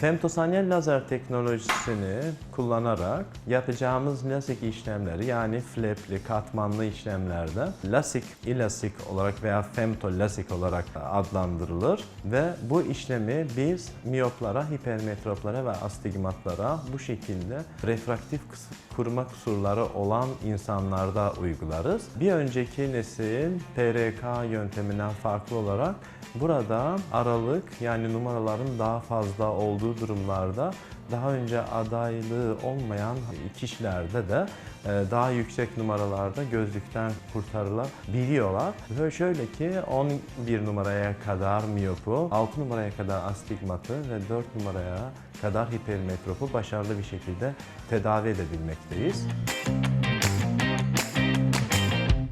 Femtosanyal lazer teknolojisini kullanarak yapacağımız lasik işlemleri yani flepli, katmanlı işlemlerde lasik, ilasik olarak veya femtolasik olarak adlandırılır ve bu işlemi biz miyoplara, hipermetroplara ve astigmatlara bu şekilde refraktif kurma kusurları olan insanlarda uygularız. Bir önceki nesil PRK yönteminden farklı olarak burada aralık yani numaraların daha fazla olduğu durumlarda daha önce adaylığı olmayan kişilerde de e, daha yüksek numaralarda gözlükten kurtarılabiliyorlar. Ve şöyle ki 11 numaraya kadar miyopu, 6 numaraya kadar astigmatı ve 4 numaraya kadar hipermetropu başarılı bir şekilde tedavi edebilmekteyiz.